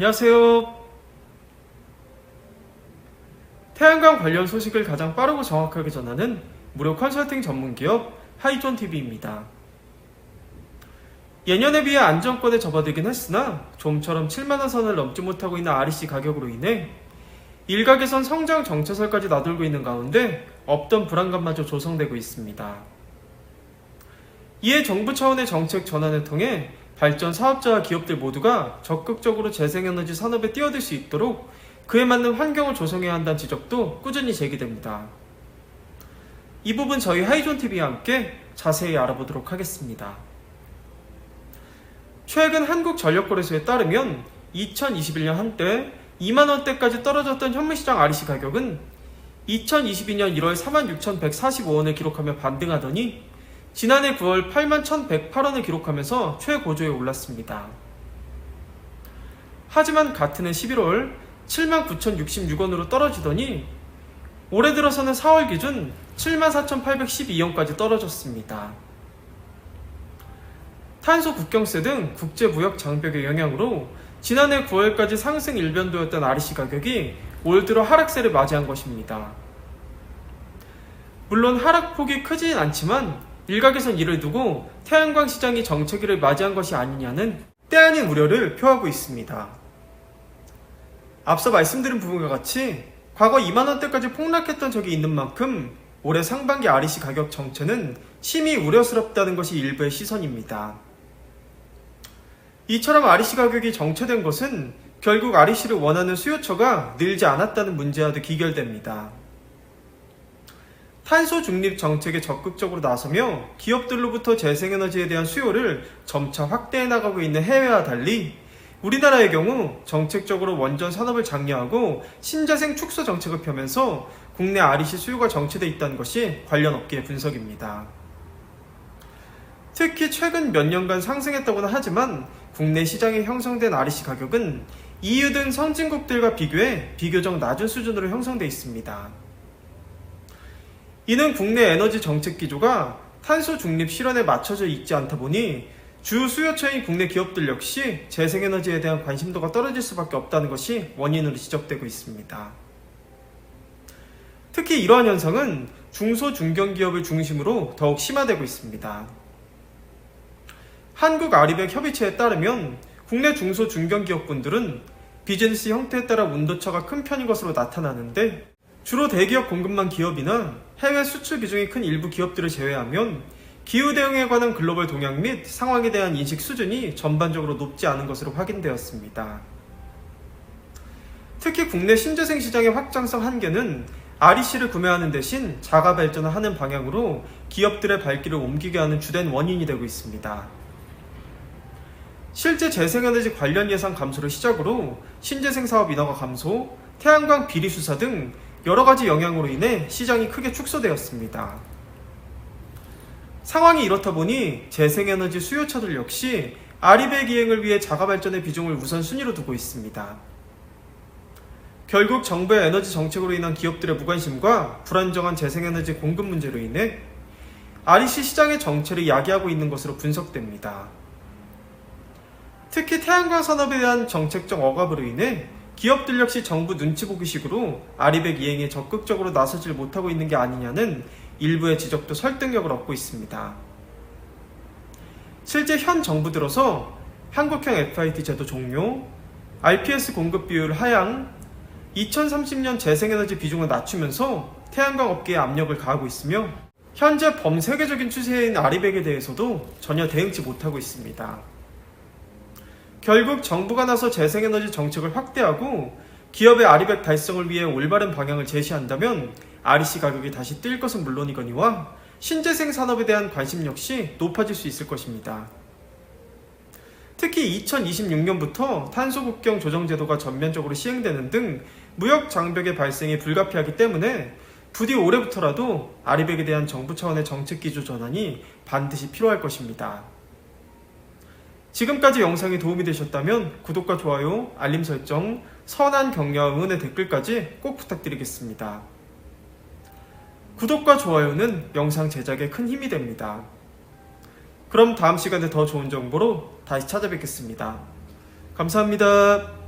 안녕하세요. 태양광 관련 소식을 가장 빠르고 정확하게 전하는 무료 컨설팅 전문 기업 하이존 TV입니다. 예년에 비해 안정권에 접어들긴 했으나 좀처럼 7만원 선을 넘지 못하고 있는 REC 가격으로 인해 일각에선 성장 정체설까지 나돌고 있는 가운데 없던 불안감마저 조성되고 있습니다. 이에 정부 차원의 정책 전환을 통해 발전 사업자와 기업들 모두가 적극적으로 재생에너지 산업에 뛰어들 수 있도록 그에 맞는 환경을 조성해야 한다는 지적도 꾸준히 제기됩니다. 이 부분 저희 하이존TV와 함께 자세히 알아보도록 하겠습니다. 최근 한국전력거래소에 따르면 2021년 한때 2만원대까지 떨어졌던 현물시장 REC 가격은 2022년 1월 46,145원을 기록하며 반등하더니 지난해 9월 81,108원을 기록하면서 최고조에 올랐습니다. 하지만 같은 해 11월 79,066원으로 떨어지더니 올해 들어서는 4월 기준 74,812원까지 떨어졌습니다. 탄소 국경세 등 국제 무역 장벽의 영향으로 지난해 9월까지 상승 일변도였던 REC 가격이 올 들어 하락세를 맞이한 것입니다. 물론 하락폭이 크진 않지만 일각에선 이를 두고 태양광 시장이 정체기를 맞이한 것이 아니냐는 때 아닌 우려를 표하고 있습니다. 앞서 말씀드린 부분과 같이 과거 2만원대까지 폭락했던 적이 있는 만큼 올해 상반기 REC 가격 정체는 심히 우려스럽다는 것이 일부의 시선입니다. 이처럼 REC 가격이 정체된 것은 결국 REC를 원하는 수요처가 늘지 않았다는 문제와도 기결됩니다. 탄소 중립 정책에 적극적으로 나서며 기업들로부터 재생에너지에 대한 수요를 점차 확대해 나가고 있는 해외와 달리 우리나라의 경우 정책적으로 원전 산업을 장려하고 신재생 축소 정책을 펴면서 국내 REC 수요가 정체돼 있다는 것이 관련 업계의 분석입니다. 특히 최근 몇 년간 상승했다고는 하지만 국내 시장에 형성된 REC 가격은 EU 등 선진국들과 비교해 비교적 낮은 수준으로 형성돼 있습니다. 이는 국내 에너지 정책 기조가 탄소 중립 실현에 맞춰져 있지 않다 보니 주 수요처인 국내 기업들 역시 재생에너지에 대한 관심도가 떨어질 수밖에 없다는 것이 원인으로 지적되고 있습니다. 특히 이러한 현상은 중소 중견기업을 중심으로 더욱 심화되고 있습니다. 한국 아리백 협의체에 따르면 국내 중소 중견기업분들은 비즈니스 형태에 따라 운도차가 큰 편인 것으로 나타나는데 주로 대기업 공급망 기업이나 해외 수출 비중이 큰 일부 기업들을 제외하면 기후 대응에 관한 글로벌 동향 및 상황에 대한 인식 수준이 전반적으로 높지 않은 것으로 확인되었습니다. 특히 국내 신재생 시장의 확장성 한계는 REC를 구매하는 대신 자가 발전을 하는 방향으로 기업들의 발길을 옮기게 하는 주된 원인이 되고 있습니다. 실제 재생에너지 관련 예산 감소를 시작으로 신재생 사업 인허가 감소, 태양광 비리 수사 등 여러 가지 영향으로 인해 시장이 크게 축소되었습니다. 상황이 이렇다 보니 재생에너지 수요처들 역시 아리백 이행을 위해 자가 발전의 비중을 우선순위로 두고 있습니다. 결국 정부의 에너지 정책으로 인한 기업들의 무관심과 불안정한 재생에너지 공급 문제로 인해 REC 시장의 정체를 야기하고 있는 것으로 분석됩니다. 특히 태양광 산업에 대한 정책적 억압으로 인해 기업들 역시 정부 눈치 보기식으로 아리백 이행에 적극적으로 나서질 못하고 있는 게 아니냐는 일부의 지적도 설득력을 얻고 있습니다. 실제 현 정부 들어서 한국형 FIT 제도 종료, RPS 공급 비율 하향, 2030년 재생에너지 비중을 낮추면서 태양광 업계에 압력을 가하고 있으며 현재 범세계적인 추세인 아리백에 대해서도 전혀 대응치 못하고 있습니다. 결국 정부가 나서 재생에너지 정책을 확대하고 기업의 아리백 달성을 위해 올바른 방향을 제시한다면 REC 가격이 다시 뛸 것은 물론이거니와 신재생 산업에 대한 관심 역시 높아질 수 있을 것입니다. 특히 2026년부터 탄소 국경 조정 제도가 전면적으로 시행되는 등 무역 장벽의 발생이 불가피하기 때문에 부디 올해부터라도 아리백에 대한 정부 차원의 정책 기조 전환이 반드시 필요할 것입니다. 지금까지 영상이 도움이 되셨다면 구독과 좋아요, 알림 설정, 선한 격려와 응원의 댓글까지 꼭 부탁드리겠습니다. 구독과 좋아요는 영상 제작에 큰 힘이 됩니다. 그럼 다음 시간에 더 좋은 정보로 다시 찾아뵙겠습니다. 감사합니다.